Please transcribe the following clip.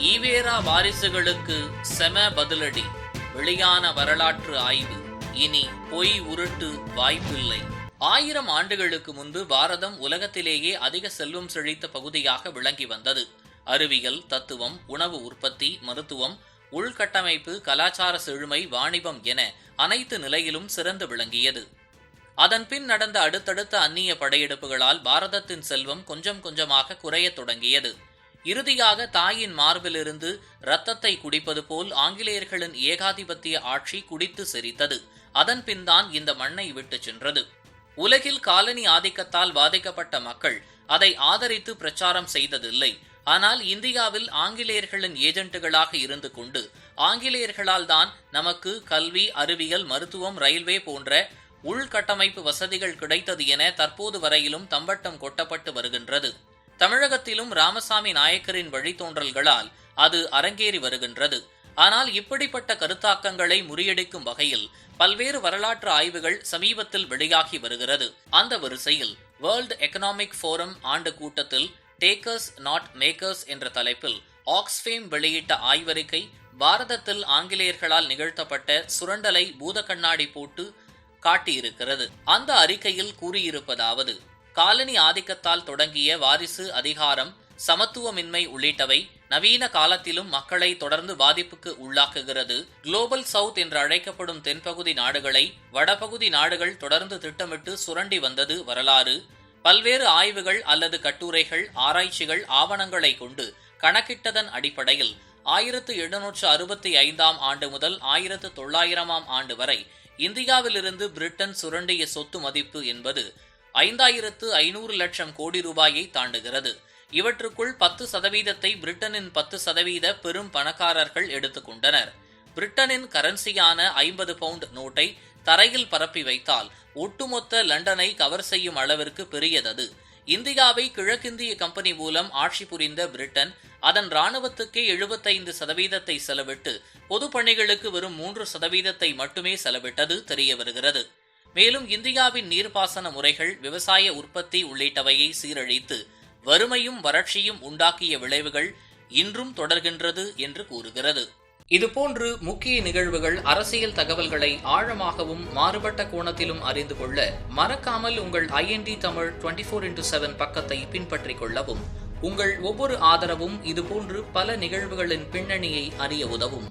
ஈவேரா வாரிசுகளுக்கு செம பதிலடி. வெளியான வரலாற்று ஆய்வு. இனி பொய் உருட்டு வாய்ப்பில்லை. ஆயிரம் ஆண்டுகளுக்கு முன்பு பாரதம் உலகத்திலேயே அதிக செல்வம் செழித்த பகுதியாக விளங்கி வந்தது. அறிவியல் தத்துவம் உணவு உற்பத்தி மருத்துவம் உள்கட்டமைப்பு கலாச்சார செழுமை வாணிபம் என அனைத்து நிலையிலும் சிறந்து விளங்கியது. அதன் பின் நடந்த அடுத்தடுத்த அந்நிய படையெடுப்புகளால் பாரதத்தின் செல்வம் கொஞ்சம் கொஞ்சமாக குறையத் தொடங்கியது. இறுதியாக தாயின் மார்பிலிருந்து இரத்தத்தை குடிப்பது போல் ஆங்கிலேயர்களின் ஏகாதிபத்திய ஆட்சி குடித்து செரித்தது அதன் பின்தான் இந்த மண்ணை விட்டுச் சென்றது. உலகில் காலனி ஆதிக்கத்தால் பாதிக்கப்பட்ட மக்கள் அதை ஆதரித்து பிரச்சாரம் செய்ததில்லை. ஆனால் இந்தியாவில் ஆங்கிலேயர்களின் ஏஜென்ட்டுகளாக இருந்து கொண்டு ஆங்கிலேயர்களால் தான் நமக்கு கல்வி அறிவியல் மருத்துவம் ரயில்வே போன்ற உள்கட்டமைப்பு வசதிகள் கிடைத்தது என தற்போது வரையிலும் தம்பட்டம் கொட்டப்பட்டு வருகின்றது. தமிழகத்திலும் ராமசாமி நாயக்கரின் வழித்தோன்றல்களால் அது அரங்கேறி வருகின்றது. ஆனால் இப்படிப்பட்ட கருத்தாக்கங்களை முறியடிக்கும் வகையில் பல்வேறு வரலாற்று ஆய்வுகள் சமீபத்தில் வெளியாகி வருகிறது. அந்த வரிசையில் வேர்ல்ட் எக்கனாமிக் ஃபோரம் ஆண்டு கூட்டத்தில் டேக்கர்ஸ் நாட் மேக்கர்ஸ் என்ற தலைப்பில் ஆக்ஸ்ஃபேம் வெளியிட்ட ஆய்வறிக்கை பாரதத்தில் ஆங்கிலேயர்களால் நிகழ்த்தப்பட்ட சுரண்டலை பூத கண்ணாடி போட்டு காட்டியிருக்கிறது. அந்த அறிக்கையில் கூறியிருப்பதாவது காலனி ஆதிக்கத்தால் தொடங்கிய வாரிசு அதிகாரம் சமத்துவமின்மை உள்ளிட்டவை நவீன காலத்திலும் மக்களை தொடர்ந்து பாதிப்புக்கு உள்ளாக்குகிறது. குளோபல் சவுத் என்று அழைக்கப்படும் தென்பகுதி நாடுகளை வடபகுதி நாடுகள் தொடர்ந்து திட்டமிட்டு சுரண்டி வந்தது வரலாறு. பல்வேறு ஆய்வுகள் அல்லது கட்டுரைகள் ஆராய்ச்சிகள் ஆவணங்களை கொண்டு கணக்கிட்டதன் அடிப்படையில் ஆயிரத்து எழுநூற்று அறுபத்தி ஐந்தாம் ஆண்டு முதல் ஆயிரத்து தொள்ளாயிரமாம் ஆண்டு வரை இந்தியாவிலிருந்து பிரிட்டன் சுரண்டிய சொத்து மதிப்பு என்பது ஐந்தாயிரத்து ஐநூறு லட்சம் கோடி ரூபாயை தாண்டுகிறது. இவற்றுக்குள் பத்து சதவீதத்தை பிரிட்டனின் பத்து சதவீத பெரும் பணக்காரர்கள் எடுத்துக்கொண்டனர் பிரிட்டனின் கரன்சியான ஐம்பது பவுண்ட் நோட்டை தரையில் பரப்பி வைத்தால் ஒட்டுமொத்த லண்டனை கவர் செய்யும் அளவிற்கு பெரியதது. இந்தியாவை கிழக்கிந்திய கம்பெனி மூலம் ஆட்சி புரிந்த பிரிட்டன் அதன் ராணுவத்துக்கே எழுபத்தைந்து சதவீதத்தை செலவிட்டு பொது பணிகளுக்கு வெறும் மூன்று சதவீதத்தை மட்டுமே செலவிட்டது தெரிய வருகிறது மேலும் இந்தியாவின் நீர்ப்பாசன முறைகள் விவசாய உற்பத்தி உள்ளிட்டவையை சீரழித்து வறுமையும் வறட்சியும் உண்டாக்கிய விளைவுகள் இன்றும் தொடர்கின்றது என்று கூறுகிறது. இதுபோன்று முக்கிய நிகழ்வுகள் அரசியல் தகவல்களை ஆழமாகவும் மாறுபட்ட கோணத்திலும் அறிந்து கொள்ள மறக்காமல் உங்கள் IND Tamil twenty four into seven பக்கத்தை பின்பற்றிக் கொள்ளவும். உங்கள் ஒவ்வொரு ஆதரவும் இதுபோன்று பல நிகழ்வுகளின் பின்னணியை அறிய உதவும்.